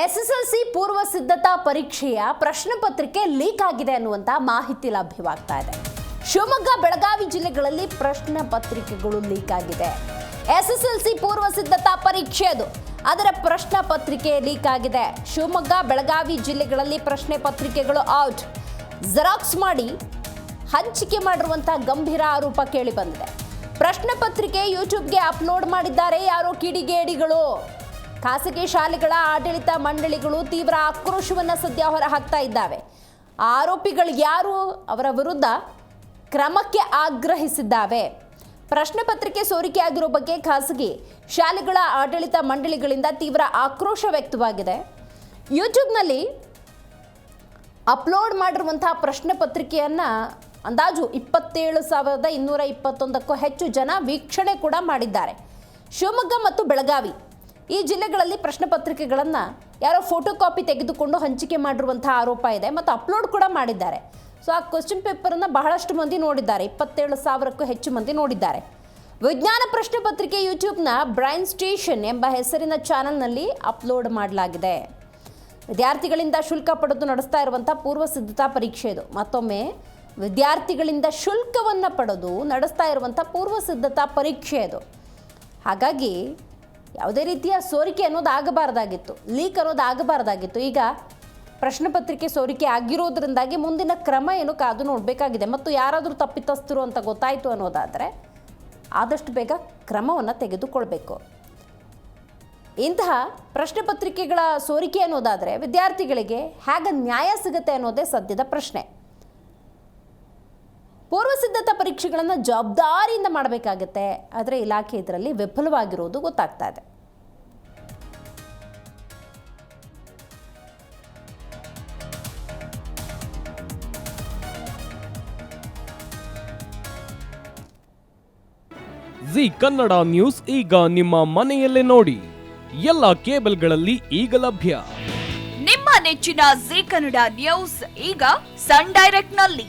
SSLC ಪೂರ್ವ ಸಿದ್ಧತಾ ಪರೀಕ್ಷೆಯ ಪ್ರಶ್ನೆ ಪತ್ರಿಕೆ ಲೀಕ್ ಆಗಿದೆ ಅನ್ನುವಂತ ಮಾಹಿತಿ ಲಭ್ಯವಾಗ್ತಾ ಇದೆ. ಶಿವಮೊಗ್ಗ, ಬೆಳಗಾವಿ ಜಿಲ್ಲೆಗಳಲ್ಲಿ ಪ್ರಶ್ನೆ ಪತ್ರಿಕೆಗಳು ಲೀಕ್ ಆಗಿದೆ. ಎಸ್ಎಸ್ಎಲ್ಸಿ ಪೂರ್ವ ಸಿದ್ಧತಾ ಪರೀಕ್ಷೆ ಅದು. ಅದರ ಪ್ರಶ್ನೆ ಪತ್ರಿಕೆ ಲೀಕ್ ಆಗಿದೆ. ಶಿವಮೊಗ್ಗ, ಬೆಳಗಾವಿ ಜಿಲ್ಲೆಗಳಲ್ಲಿ ಪ್ರಶ್ನೆ ಪತ್ರಿಕೆಗಳು ಔಟ್. ಜೆರಾಕ್ಸ್ ಮಾಡಿ ಹಂಚಿಕೆ ಮಾಡಿರುವಂಥ ಗಂಭೀರ ಆರೋಪ ಕೇಳಿ ಬಂದಿದೆ. ಪ್ರಶ್ನೆ ಪತ್ರಿಕೆ ಯೂಟ್ಯೂಬ್ಗೆ ಅಪ್ಲೋಡ್ ಮಾಡಿದ್ದಾರೆ ಯಾರೋ ಕಿಡಿಗೇಡಿಗಳು? ಖಾಸಗಿ ಶಾಲೆಗಳ ಆಡಳಿತ ಮಂಡಳಿಗಳು ತೀವ್ರ ಆಕ್ರೋಶವನ್ನು ಸದ್ಯ ಹೊರಹಾಕ್ತಾ ಇದ್ದಾವೆ. ಆರೋಪಿಗಳು ಯಾರು ಅವರ ವಿರುದ್ಧ ಕ್ರಮಕ್ಕೆ ಆಗ್ರಹಿಸಿದ್ದಾವೆ. ಪ್ರಶ್ನೆ ಪತ್ರಿಕೆ ಸೋರಿಕೆಯಾಗಿರೋ ಬಗ್ಗೆ ಖಾಸಗಿ ಶಾಲೆಗಳ ಆಡಳಿತ ಮಂಡಳಿಗಳಿಂದ ತೀವ್ರ ಆಕ್ರೋಶ ವ್ಯಕ್ತವಾಗಿದೆ. ಯೂಟ್ಯೂಬ್ನಲ್ಲಿ ಅಪ್ಲೋಡ್ ಮಾಡಿರುವಂತಹ ಪ್ರಶ್ನೆ ಪತ್ರಿಕೆಯನ್ನು ಅಂದಾಜು ಇಪ್ಪತ್ತೇಳು ಸಾವಿರದ ಇನ್ನೂರ ಇಪ್ಪತ್ತೊಂದಕ್ಕೂ ಹೆಚ್ಚು ಜನ ವೀಕ್ಷಣೆ ಕೂಡ ಮಾಡಿದ್ದಾರೆ. ಶಿವಮೊಗ್ಗ ಮತ್ತು ಬೆಳಗಾವಿ ಈ ಜಿಲ್ಲೆಗಳಲ್ಲಿ ಪ್ರಶ್ನೆ ಪತ್ರಿಕೆಗಳನ್ನು ಯಾರೋ ಫೋಟೋ ಕಾಪಿ ತೆಗೆದುಕೊಂಡು ಹಂಚಿಕೆ ಮಾಡಿರುವಂಥ ಆರೋಪ ಇದೆ ಮತ್ತು ಅಪ್ಲೋಡ್ ಕೂಡ ಮಾಡಿದ್ದಾರೆ. ಸೊ ಆ ಕ್ವಶನ್ ಪೇಪರನ್ನು ಬಹಳಷ್ಟು ಮಂದಿ ನೋಡಿದ್ದಾರೆ. ಇಪ್ಪತ್ತೇಳು ಸಾವಿರಕ್ಕೂ ಹೆಚ್ಚು ಮಂದಿ ನೋಡಿದ್ದಾರೆ. ವಿಜ್ಞಾನ ಪ್ರಶ್ನೆ ಪತ್ರಿಕೆ ಯೂಟ್ಯೂಬ್ನ ಬ್ರೈನ್ ಸ್ಟೇಷನ್ ಎಂಬ ಹೆಸರಿನ ಚಾನಲ್ನಲ್ಲಿ ಅಪ್ಲೋಡ್ ಮಾಡಲಾಗಿದೆ. ವಿದ್ಯಾರ್ಥಿಗಳಿಂದ ಶುಲ್ಕ ಪಡೆದು ನಡೆಸ್ತಾ ಇರುವಂಥ ಪೂರ್ವ ಸಿದ್ಧತಾ ಪರೀಕ್ಷೆ ಇದು. ಮತ್ತೊಮ್ಮೆ, ವಿದ್ಯಾರ್ಥಿಗಳಿಂದ ಶುಲ್ಕವನ್ನು ಪಡೆದು ನಡೆಸ್ತಾ ಇರುವಂಥ ಪೂರ್ವ ಸಿದ್ಧತಾ ಪರೀಕ್ಷೆ ಇದು. ಹಾಗಾಗಿ ಯಾವುದೇ ರೀತಿಯ ಸೋರಿಕೆ ಅನ್ನೋದು ಆಗಬಾರ್ದಾಗಿತ್ತು ಲೀಕ್ ಅನ್ನೋದು ಆಗಬಾರ್ದಾಗಿತ್ತು. ಈಗ ಪ್ರಶ್ನೆ ಪತ್ರಿಕೆ ಸೋರಿಕೆ ಆಗಿರೋದ್ರಿಂದಾಗಿ ಮುಂದಿನ ಕ್ರಮ ಏನು ಕಾದು ನೋಡಬೇಕಾಗಿದೆ. ಮತ್ತು ಯಾರಾದರೂ ತಪ್ಪಿತಸ್ಥರು ಅಂತ ಗೊತ್ತಾಯಿತು ಅನ್ನೋದಾದರೆ ಆದಷ್ಟು ಬೇಗ ಕ್ರಮವನ್ನು ತೆಗೆದುಕೊಳ್ಬೇಕು. ಇಂತಹ ಪ್ರಶ್ನೆ ಪತ್ರಿಕೆಗಳ ಸೋರಿಕೆ ಅನ್ನೋದಾದರೆ ವಿದ್ಯಾರ್ಥಿಗಳಿಗೆ ಹೇಗೆ ನ್ಯಾಯ ಸಿಗುತ್ತೆ ಅನ್ನೋದೇ ಸದ್ಯದ ಪ್ರಶ್ನೆ. ಪೂರ್ವ ಸಿದ್ಧತಾ ಪರೀಕ್ಷೆಗಳನ್ನು ಜವಾಬ್ದಾರಿಯಿಂದ ಮಾಡಬೇಕಾಗತ್ತೆ. ಆದರೆ ಇಲಾಖೆ ಇದರಲ್ಲಿ ವಿಫಲವಾಗಿರುವುದು ಗೊತ್ತಾಗ್ತಾ ಇದೆ. ಜಿ ಕನ್ನಡ ನ್ಯೂಸ್ ಈಗ ನಿಮ್ಮ ಮನೆಯಲ್ಲೇ ನೋಡಿ. ಎಲ್ಲ ಕೇಬಲ್ಗಳಲ್ಲಿ ಈಗ ಲಭ್ಯ. ನಿಮ್ಮ ನೆಚ್ಚಿನ ಜಿ ಕನ್ನಡ ನ್ಯೂಸ್ ಈಗ ಸನ್ ಡೈರೆಕ್ಟ್ನಲ್ಲಿ.